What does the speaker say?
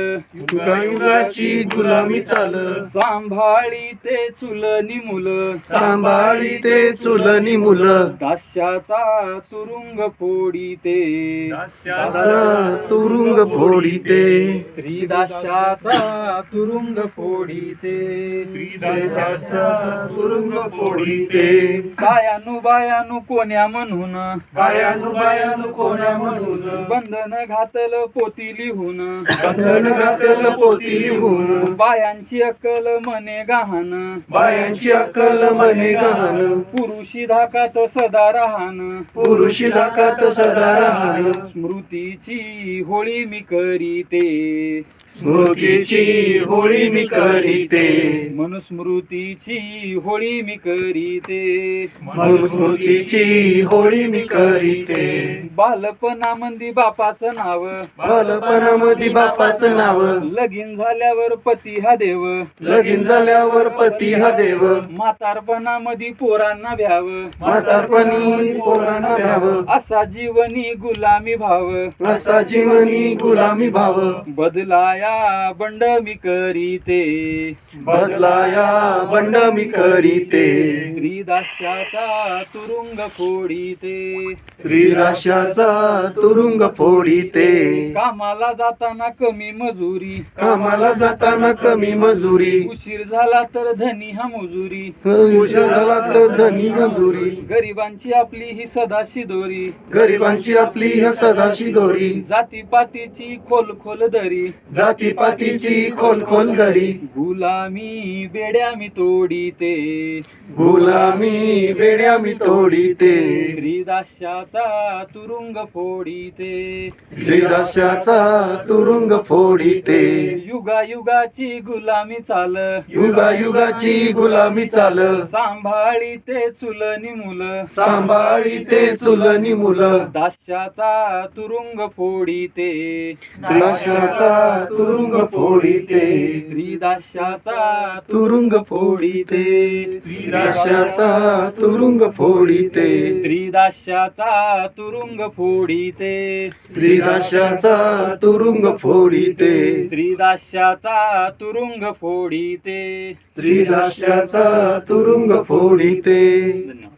युगायुगाची गुलामी चाल सांभाळी ते चुलनी मुलं. सांभाळी ते चुलनी मुलं. दास्याचा तुरुंग फोडी ते. तुरुंग फोडी ते. स्त्री दास्याचा तुरुंग फोडी ते. तुरुंग फोडी ते. बायानु बायानु कोण्या म्हणून. बायानु बायानु कोणा म्हणून. बंधन घातल पोती लिहून. बंधन घातल पोती लिहून. बायांची अक्कल मने गहाण. बायांची अक्कल मने गहन पुरुषी धाकात सदा राहान पुरुषी दाकात सदा राहण. स्मृतीची होळी मी करीते. स्मृतीची होळी मी करीते. मनुस्मृतीची होळी मी करीते. मनुस्मृतीची होळी मी करीते. बालपणामंदी बापाचं नाव. बालपणामध्ये बापाचं नाव लगीन झाल्यावर पती हा देव. लगीन झाल्यावर पती हा देव. म्हातारपणामध्ये पोरांना भ्याव म्हातारपणी पोरांना भ्याव असा जीवनी गुलामी भाव. असा जीवनी गुलामी भाव. बदलाया बंड मी करीते. बदलाया बंड मी करीते. स्त्री दास्याचा तुरुंग फोडीते. श्रीदाशाचा तुरुंग फोडीते. कामाला जाताना कमी मजुरी. कामाला जाताना कमी मजुरी. उशीर झाला तर धनी हा मजुरी. उशीर झाला तर धनी मजुरी. गरिबांची आपली ही सदाशी दोरी गरिबांची आपली ह्या सदाशी दोरी जातीपातीची खोल खोल दरी. जातीपातीची खोल खोल दरी. गुलामी बेड्या मी तोडीते. गुलामी बेड्या मी तोडीते. श्रीदास्याचा तुरुंग फोडीते. श्रीदाशाचा तुरुंग फोडीते युगा युगाची गुलामी चाल. युगा युगाची गुलामी चाल. सांभाळीते चुलनी मुलं. सांभाळीते चुलनी मुलं. दास्याचा तुरुंग फोडीते. दाशाचा तुरुंग फोडीते. स्त्री दास्याचा तुरुंग फोडीते. दाशाचा तुरुंग फोडीते. स्त्री दास्याचा तुरुंग फोडीते. श्रीदाशाचा तुरुंग फोडीते. स्त्री दास्याचा तुरुंग फोडीते. श्रीदाशाचा तुरुंग फोडीते. धन्यवाद.